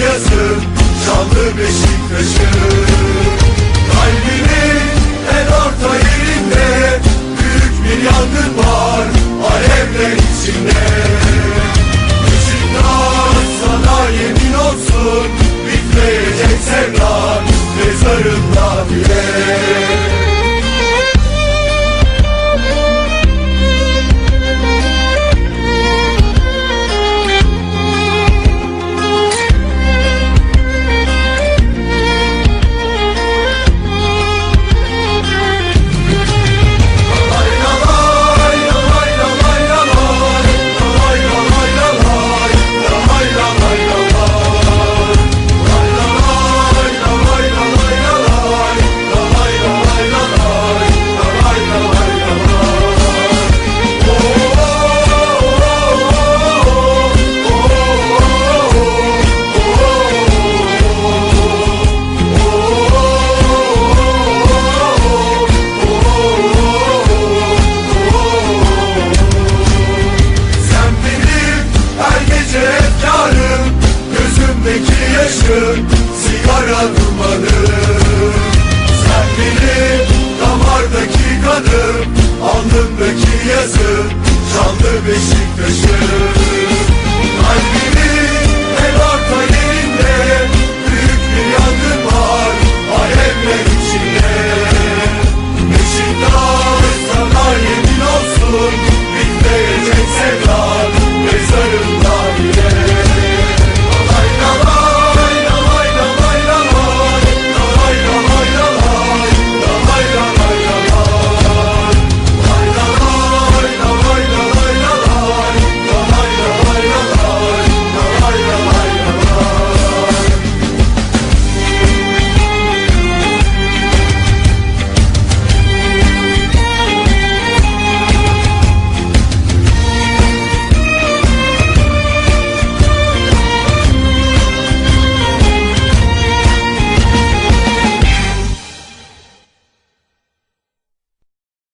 Yazım Şanlı Beşiktaş'ım Şanlı Beşiktaş'ım